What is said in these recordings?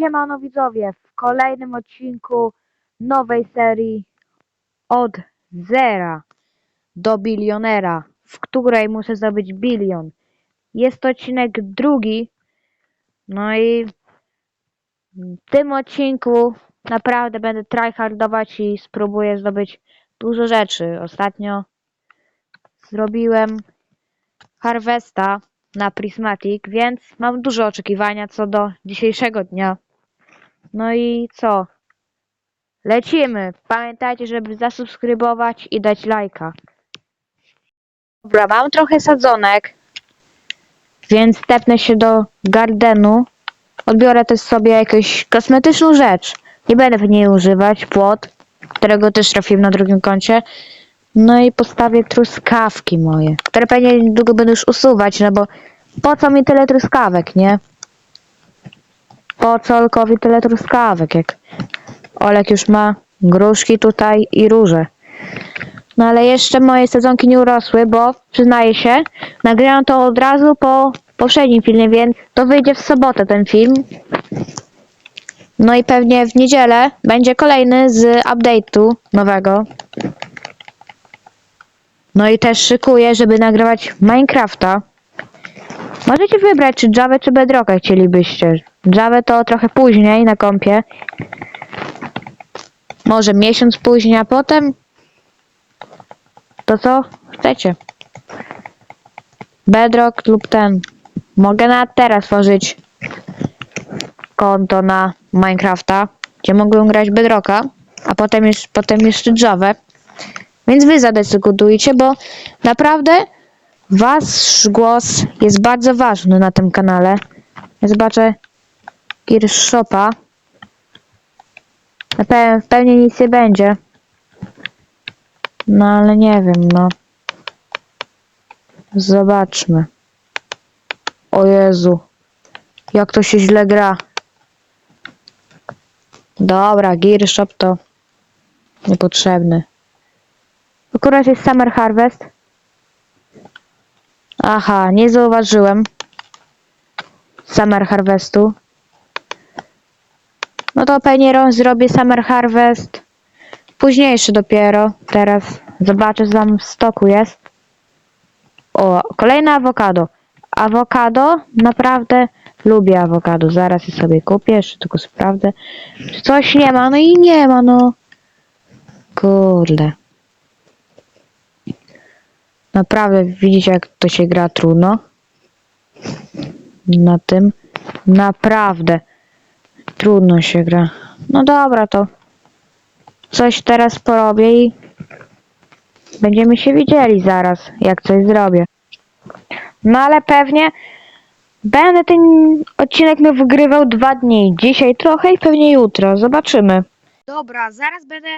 Siemano widzowie, w kolejnym odcinku nowej serii od zera do bilionera, w której muszę zdobyć bilion. Jest to odcinek drugi, no i w tym odcinku naprawdę będę tryhardować i spróbuję zdobyć dużo rzeczy. Ostatnio zrobiłem Harvesta na Prismatic, więc mam duże oczekiwania co do dzisiejszego dnia. No i co? Lecimy! Pamiętajcie, żeby zasubskrybować i dać lajka. Dobra, mam trochę sadzonek, więc stepnę się do gardenu. Odbiorę też sobie jakąś kosmetyczną rzecz. Nie będę w niej używać. Płot, którego też trafiłem na drugim koncie. No i postawię truskawki moje, które pewnie niedługo będę już usuwać, no bo po co mi tyle truskawek, nie? Po co Olkowi tyle truskawek, jak Olek już ma gruszki tutaj i róże. No ale jeszcze moje sezonki nie urosły, bo przyznaję się, nagrałam to od razu po poprzednim filmie, więc to wyjdzie w sobotę ten film. No i pewnie w niedzielę będzie kolejny z update'u nowego. No i też szykuję, żeby nagrywać Minecrafta. Możecie wybrać, czy Java, czy Bedrocka chcielibyście. Java to trochę później na kompie. Może miesiąc później, a potem... To co chcecie? Bedrock lub ten. Mogę na teraz tworzyć konto na Minecrafta, gdzie mogłem grać Bedrocka, a potem, jeszcze, potem jeszcze Java. Więc wy zadecydujcie, bo naprawdę wasz głos jest bardzo ważny na tym kanale. Ja zobaczę Shopa. Na pe pewnie nic nie będzie. No ale nie wiem, no. Zobaczmy. O Jezu. Jak to się źle gra. Dobra, Gear Shop to niepotrzebny. Akurat jest Summer Harvest. Aha, nie zauważyłem. Summer Harvestu. No to pewnie ro- zrobię Summer Harvest. Późniejszy dopiero. Teraz zobaczę, co tam w stoku jest. O, kolejne awokado. Awokado, naprawdę lubię awokado. Zaraz je sobie kupię, jeszcze tylko sprawdzę. Czy coś nie ma? No i nie ma, no. Kurde. Naprawdę widzicie jak to się gra trudno. Na tym. Naprawdę. Trudno się gra. No dobra to. Coś teraz porobię i będziemy się widzieli zaraz, jak coś zrobię. No ale pewnie będę ten odcinek miał wygrywał dwa dni. Dzisiaj trochę i pewnie jutro. Zobaczymy. Dobra, zaraz będę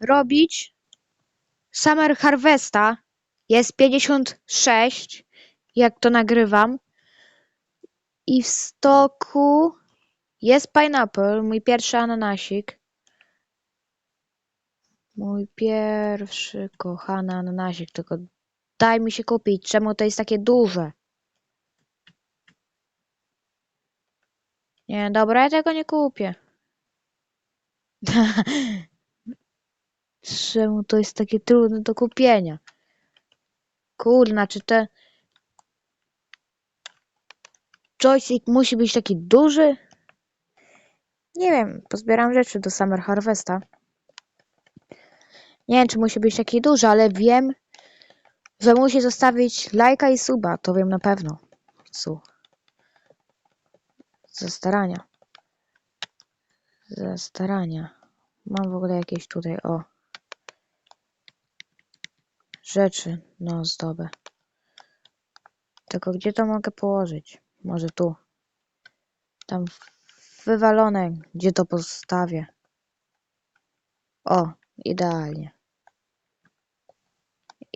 robić Summer Harvesta. Jest 56, jak to nagrywam. I w stoku jest pineapple, mój pierwszy ananasik. Mój pierwszy kochany ananasik, tylko daj mi się kupić. Czemu to jest takie duże? Nie, dobra, ja tego nie kupię. Czemu to jest takie trudne do kupienia? Kurna, czy te... Joystick musi być taki duży? Nie wiem, pozbieram rzeczy do Summer Harvesta. Nie wiem, czy musi być taki duży, ale wiem, że musi zostawić lajka i suba, to wiem na pewno. Su. Ze starania. Ze starania. Mam w ogóle jakieś tutaj, o. Rzeczy na ozdobę. Tylko gdzie to mogę położyć? Może tu. Tam wywalone, gdzie to postawię. O, idealnie.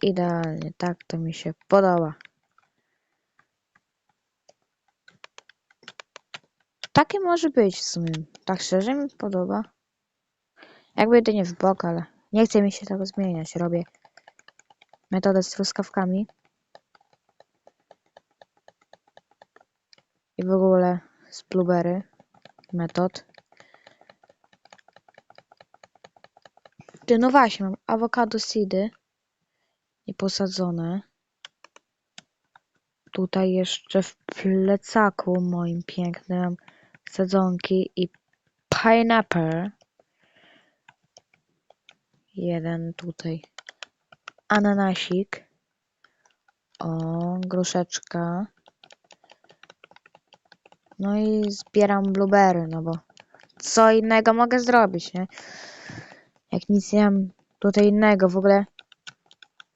Idealnie, tak to mi się podoba. Takie może być w sumie. Tak szczerze mi podoba. Jakby jedynie w bok, ale nie chce mi się tego zmieniać. Robię metodę z truskawkami. I w ogóle z blueberry. Metod. Ty, no właśnie, mam awokado seedy. Nieposadzone. Tutaj jeszcze w plecaku moim pięknym sadzonki i pineapple. Jeden tutaj ananasik. O, gruszeczka. No i zbieram blueberry, no bo co innego mogę zrobić, nie? Jak nic nie mam tutaj innego, w ogóle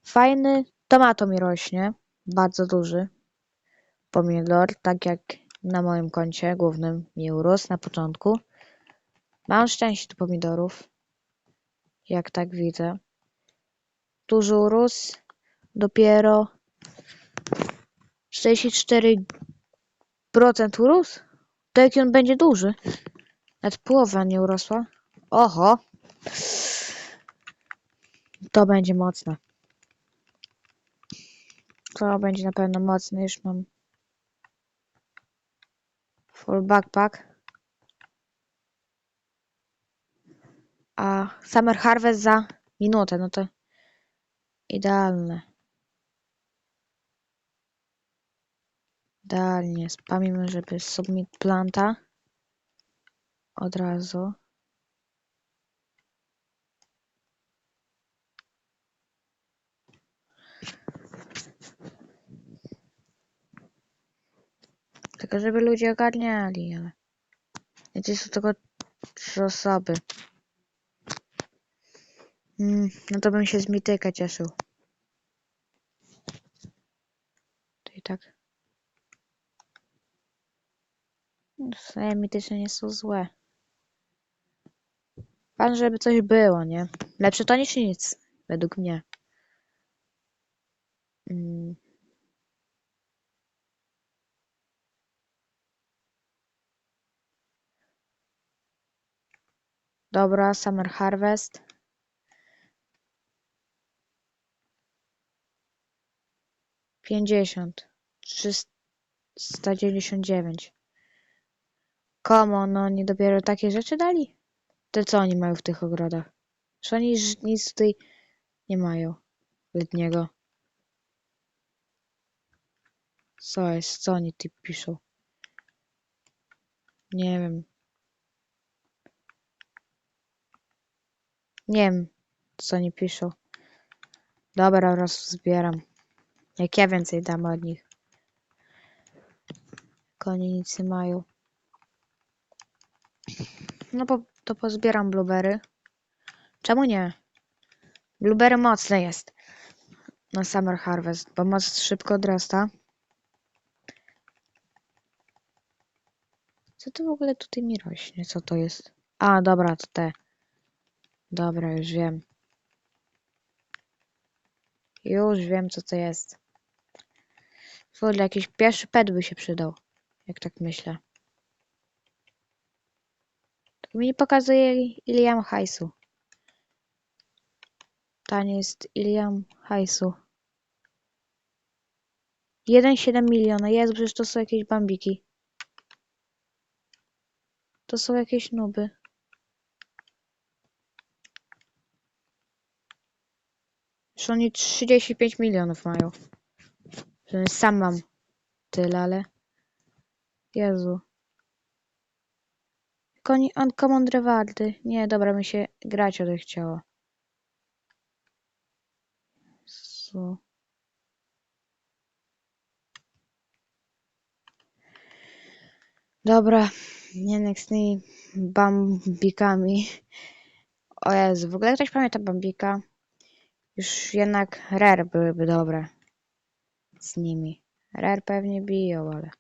fajny tomato mi rośnie, bardzo duży pomidor, tak jak na moim koncie głównym mi urósł na początku. Mam szczęście do pomidorów, jak tak widzę. Duży urósł, dopiero 64% urósł? To jaki on będzie duży? Nawet połowa nie urosła. Oho! To będzie mocne. To będzie na pewno mocne. Już mam full backpack. A Summer Harvest za minutę, no to idealne. Idealnie. Spamimy, żeby submit planta od razu. Tylko żeby ludzie ogarniali, ale... Wiecie, są tylko trzy osoby. Mm, no to bym się z mityka cieszył. To i tak. Sumie mityczne nie są złe. Pan, żeby coś było, nie? Lepsze to niż nic, według mnie. Mm. Dobra, Summer Harvest. Pięćdziesiąt. Trzysta dziewięćdziesiąt dziewięć. Komu, no oni dopiero takie rzeczy dali? To co oni mają w tych ogrodach? Że oni nic tutaj nie mają letniego. Co jest? Co oni tu piszą? Nie wiem. Nie wiem, co oni piszą. Dobra, raz zbieram. Jak ja więcej dam od nich. Jak oni nic nie mają. No po, to pozbieram blueberry. Czemu nie? Blueberry mocne jest. Na Summer Harvest, bo moc szybko odrasta. Co to w ogóle tutaj mi rośnie? Co to jest? A, dobra, to te. Dobra, już wiem. Już wiem, co to jest. Ogóle jakiś pierwszy pet by się przydał. Jak tak myślę. Tylko mi pokazuje, mam hajsu. Tanie jest, mam hajsu. 1,7 miliona. Jezu, przecież to są jakieś bambiki. To są jakieś nuby. Już oni 35 milionów mają. Sam mam tyle, ale... Jezu. Uncommon Rewardy. Nie, dobra, mi się grać odechciało. Jezu. Dobra, z tymi bambikami. O Jezu, w ogóle ktoś pamięta bambika? Już jednak rare byłyby dobre. Z nimi. Rare pewnie biją, ale...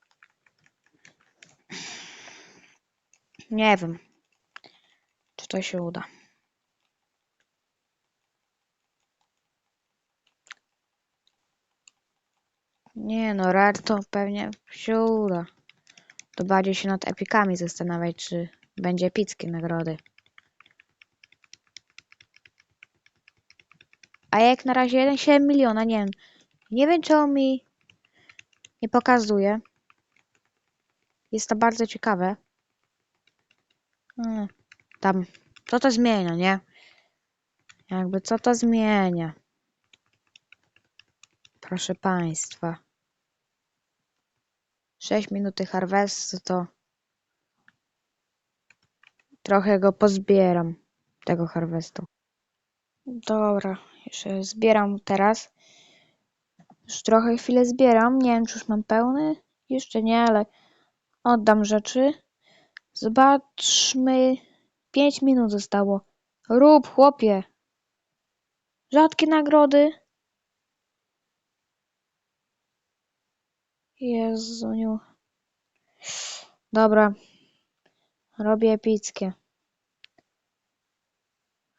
Nie wiem. Czy to się uda. Nie no, rare to pewnie się uda. To bardziej się nad epikami zastanawiać, czy będzie epickie nagrody. A jak na razie 1,7 miliona, nie wiem. Nie wiem, czemu mi nie pokazuje. Jest to bardzo ciekawe. Hmm, Tam, co to zmienia, nie? Jakby co to zmienia? Proszę Państwa. 6 minuty harvestu to trochę go pozbieram, tego harvestu. Dobra, jeszcze zbieram teraz. Już trochę chwilę zbieram. Nie wiem, czy już mam pełny. Jeszcze nie, ale oddam rzeczy. Zobaczmy. 5 minut zostało. Rób, chłopie. Rzadkie nagrody. Jezuniu. Dobra. Robię epickie.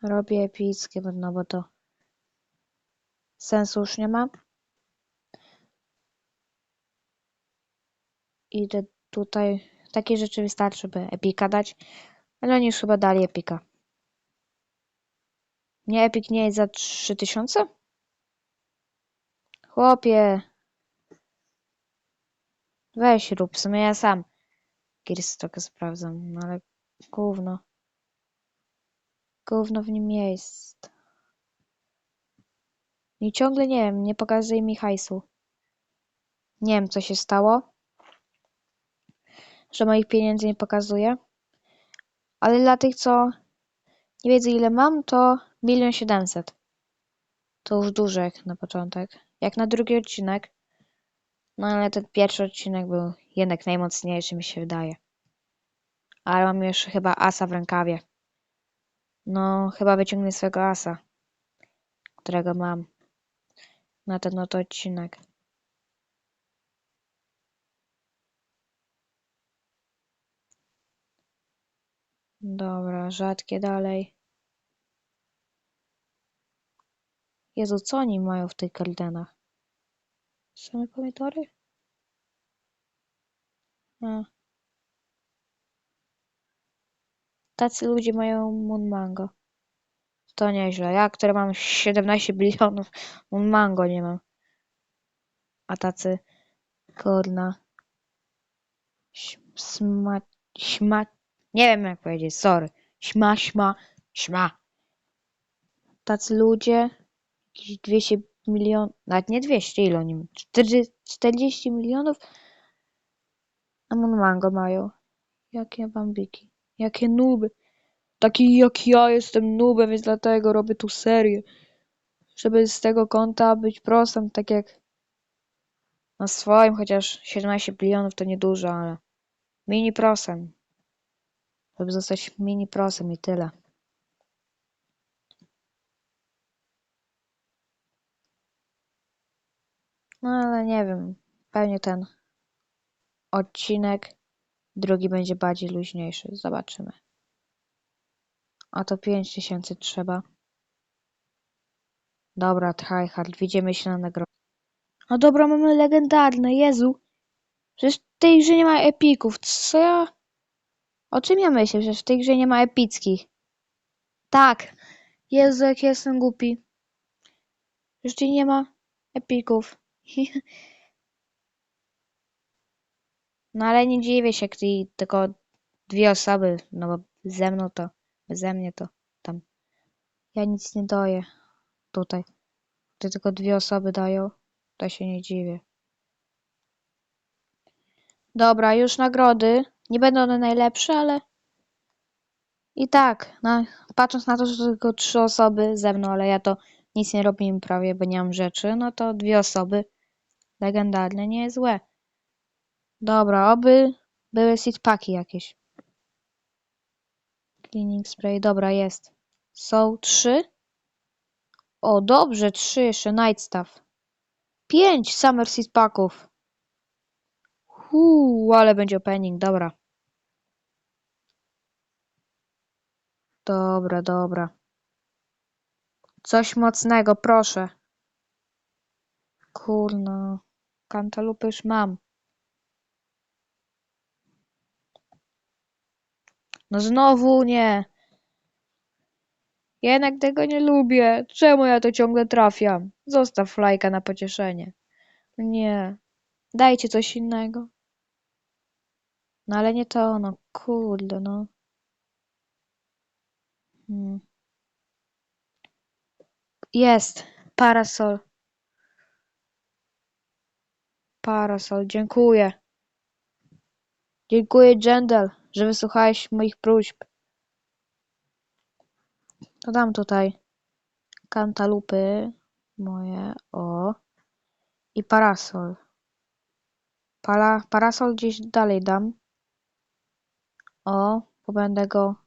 Robię epickie, no bo to sensu już nie ma. Idę tutaj. Takie rzeczy wystarczy, by epika dać. Ale oni już chyba dali epika. Nie, epik nie jest za 3000? Chłopie. Weź rób, w sumie ja sam Gearstocka sprawdzam, no ale gówno. Gówno w nim jest. I ciągle nie wiem, nie pokazuje mi hajsu. Nie wiem, co się stało. Że moich pieniędzy nie pokazuje. Ale dla tych, co nie wiedzą ile mam, to milion siedemset. To już dużo jak na początek. Jak na drugi odcinek. No ale ten pierwszy odcinek był jednak najmocniejszy, mi się wydaje. Ale mam już chyba asa w rękawie. No, chyba wyciągnę swego asa, którego mam na ten oto odcinek. Dobra, rzadkie dalej. Jezu, co oni mają w tych gardenach? Same pomidory? A. Tacy ludzie mają Moon Mango. To nieźle. Ja, który mam 17 bilionów, Moon Mango nie mam. A tacy, kurna. Śma... Nie wiem jak powiedzieć, sorry. Śma, śma, śma. Tacy ludzie, jakieś 200 milionów, nawet nie 200, ile oni? 40, 40 milionów? A Moon Mango mają. Jakie bambiki. Jakie nuby. Taki jak ja jestem nubem, więc dlatego robię tu serię. Żeby z tego konta być prosem, tak jak na swoim, chociaż 17 bilionów to niedużo, ale mini prosem. Żeby zostać mini prosem i tyle. No ale nie wiem, pewnie ten odcinek drugi będzie bardziej luźniejszy. Zobaczymy. A to 5000 trzeba. Dobra, tryhard, widzimy się na nagrodę. No dobra, mamy legendarne, Jezu. Przecież tej grze nie ma epików. Co ja... O czym ja myślę? Przecież w tej grze nie ma epickich. Tak. Jezu, jak ja jestem głupi. Tu nie ma epików. No ale nie dziwię się, gdy tylko dwie osoby, no bo ze mną to, ze mnie to tam. Ja nic nie daję tutaj. Gdy tylko dwie osoby dają, to się nie dziwię. Dobra, już nagrody. Nie będą one najlepsze, ale i tak, no, patrząc na to, że tylko trzy osoby ze mną, ale ja to nic nie robię prawie, bo nie mam rzeczy, no to dwie osoby legendarne nie jest złe. Dobra, oby były seedpacki jakieś. Cleaning spray, dobra, jest. Są trzy. O, dobrze, trzy jeszcze, night stuff. Pięć summer seedpacków. Huu, ale będzie opening, dobra. Dobra, dobra. Coś mocnego, proszę. Kurno. Kantalupy już mam. No znowu nie. Jednak tego nie lubię. Czemu ja to ciągle trafiam? Zostaw lajka na pocieszenie. Nie. Dajcie coś innego. No ale nie to, no kurde, no. Hmm. Jest. Parasol. Parasol. Dziękuję. Dziękuję, Jendel, że wysłuchałeś moich próśb. To dam tutaj kantalupy moje. O. I parasol. Para, parasol gdzieś dalej dam. O, bo będę go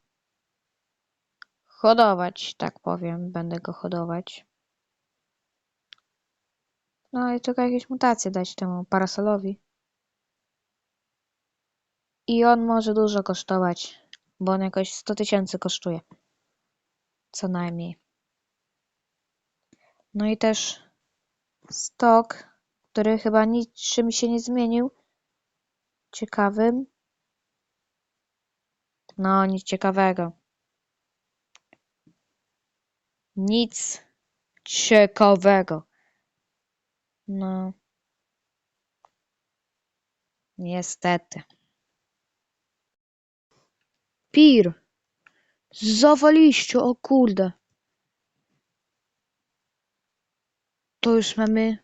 hodować, tak powiem. Będę go hodować. No i tylko jakieś mutacje dać temu parasolowi. I on może dużo kosztować, bo on jakoś 100 tysięcy kosztuje. Co najmniej. No i też stok, który chyba niczym się nie zmienił. Ciekawym. No, nic ciekawego. Nic ciekawego. No. Niestety. Pir. Zawaliście, o kurde. To już mamy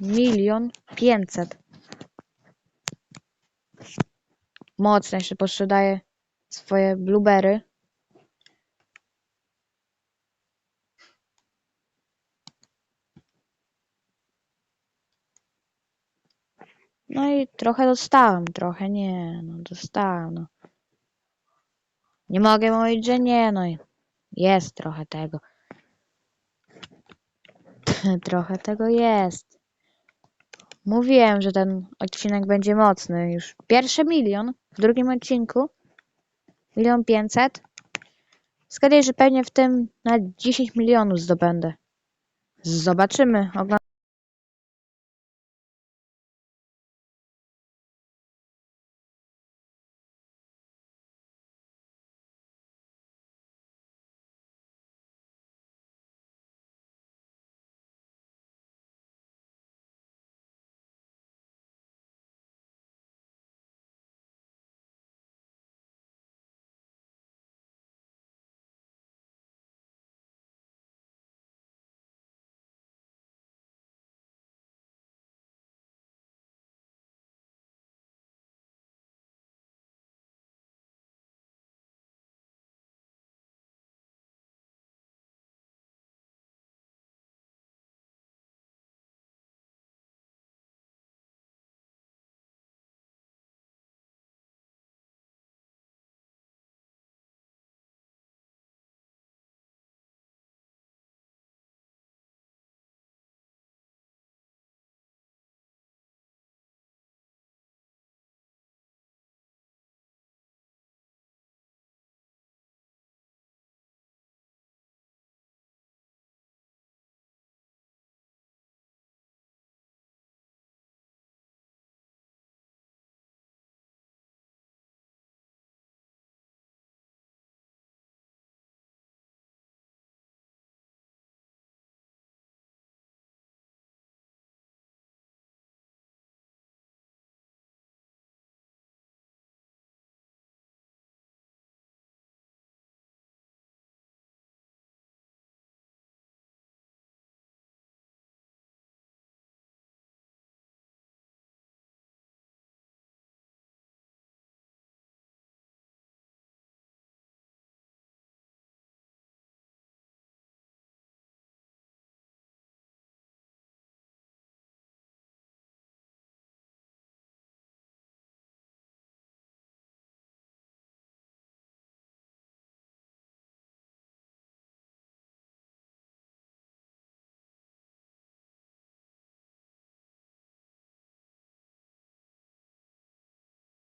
milion pięćset. Mocno jeszcze posprzedaję swoje blueberry. No i trochę dostałem, trochę nie, no dostałem, no. Nie mogę mówić, że nie, no jest trochę tego. trochę tego jest. Mówiłem, że ten odcinek będzie mocny. Już pierwszy milion w drugim odcinku. Milion pięćset. Zgaduję, że pewnie w tym na 10 milionów zdobędę. Zobaczymy. Oglądamy.